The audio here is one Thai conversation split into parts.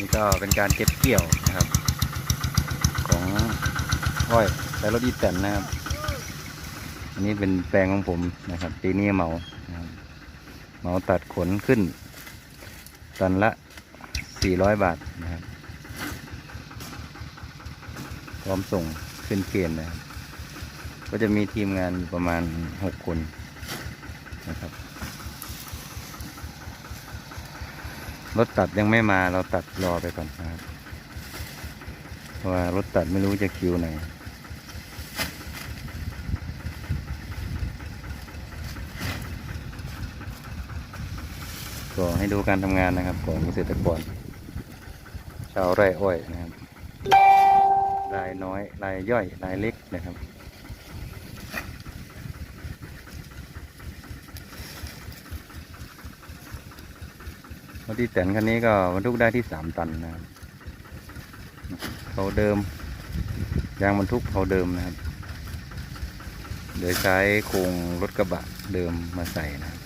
นี่ก็เป็นการเก็บเกี่ยวนะครับ ของอ้อยแต่รถอีแตนนะครับ อันนี้เป็นแปลงของผมนะครับ ปีนี้เหมาเหมาตัดขนขึ้น ตันละ 400 บาทนะครับพร้อมส่งขึ้นเกณฑ์นะครับก็จะมีทีมงานประมาณ 6 คนนะครับ รถตัดยังไม่มาเราตัดรอไปก่อนนะครับเพราะว่ารถตัดไม่รู้จะคิวไหนก็ให้ดูการทำงานนะครับ ของเกษตรกรชาวไร่อ้อยนะครับรายน้อยรายย่อยรายเล็กนะครับ รถที่แตนคันนี้ก็บรรทุกได้ที่สามตันนะครับเขาเดิมยางบรรทุกเขาเดิมนะครับ โดยใช้โครงรถกระบะเดิมมาใส่นะครับ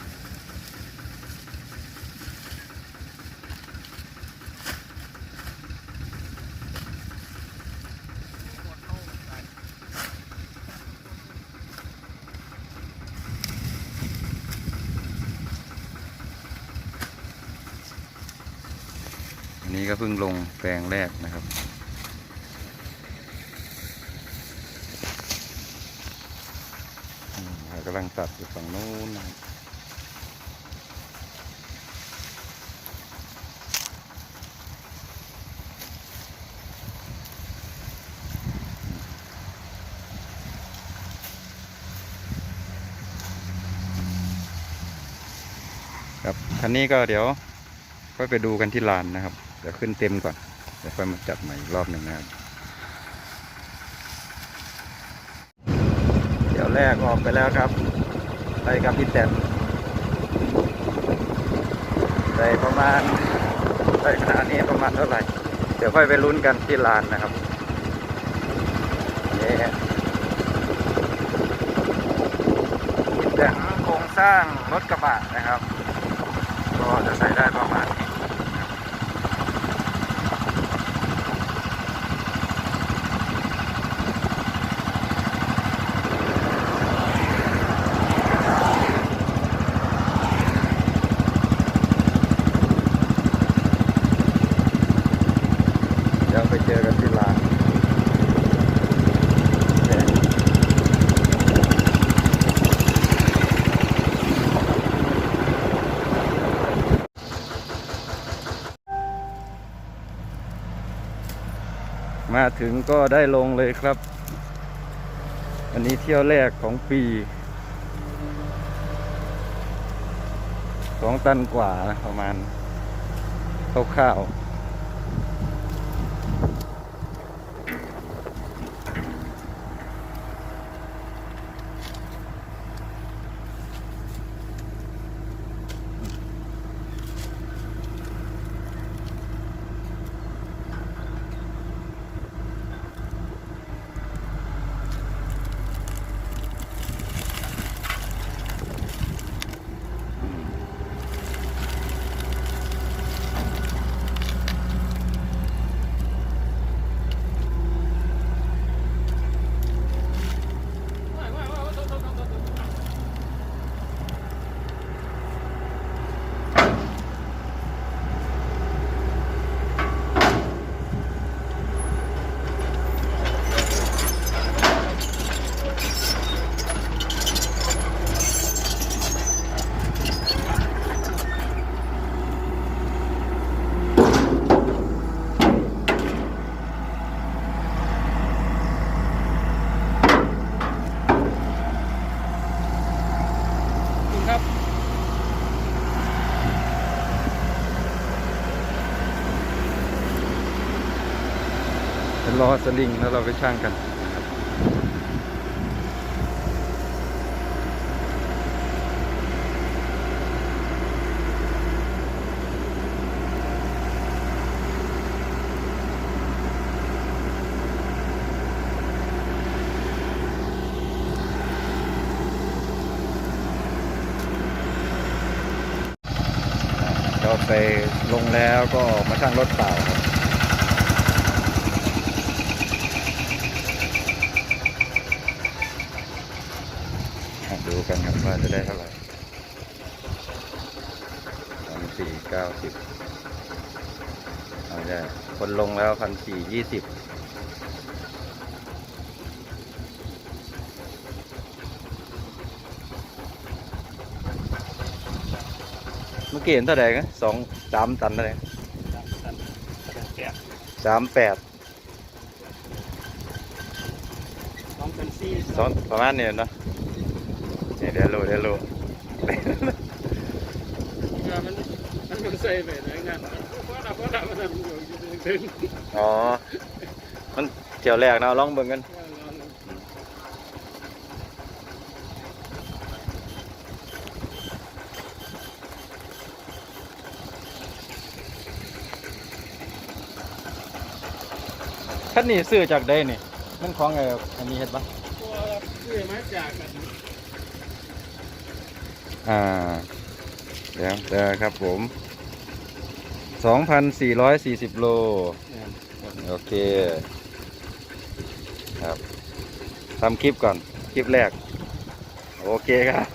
อั นี้ก็เพิ่งลงแปลงแรกนะครับ กำลังตัดอยู่ฝั่งนู้นนะครับครับคันนี้ก็เดี๋ยวค่อยไปดูกันที่ลานนะครับ ดี๋ยวขึ้นเต็มก่อนเดี๋ยวค่อยมาจัดใหม่อีกรอบหนึ่งนะครับเดี๋ยวแรกออกไปแล้วครับ ไปกับพี่แตนได้ประมาณได้ขนาดนี้ประมาณเท่าไหร่ เดี๋ยวค่อยไปลุ้นกันที่ลานนะครับนี่พี่แตนโครงสร้างรถกระบะนะครับ ก็จะใส่ได้ประมาณนี้เดี๋ยวไปเจอกันที่ร้านเนี่ย มาถึงก็ได้ลงเลยครับ อันนี้เที่ยวแรกของปีสองตันกว่านะประมาณคร่าวๆ เป็นล้อสลิงแล้วเราไปช่างกันก็ไปลงแล้วก็มาช่างรถเปล่า ครับว่าจะได้เท่าไหร่พันสี่เก้าสิบเอาได้คนลงแล้วพันสี่ยี่สิบเมื่อกี้เห็นเท่าไหร่กันสองสามตันเท่าไหร่แปดสามแปดสองพันสี่สองประมาณนี้เนาะนี่ เดี๋ยวรู้เดี๋ยวรู้มันมันมันใส่ไปไหนงานเพราะเราเพราะเรามันอยู่ถึงอ๋อ มันเที่ยวแรกเนาะลองเบิ่งกันคันนี้ซื้อจากได้นี่ มันของไอ้อันนี้เฮ็ดปะตัวซื้อมาจากกัน อ่าเดี๋ยวเดี๋ยวครับผมสองพันสี่ร้อยสี่สิบโล โอเค ครับทำคลิปก่อน คลิปแรก โอเคครับ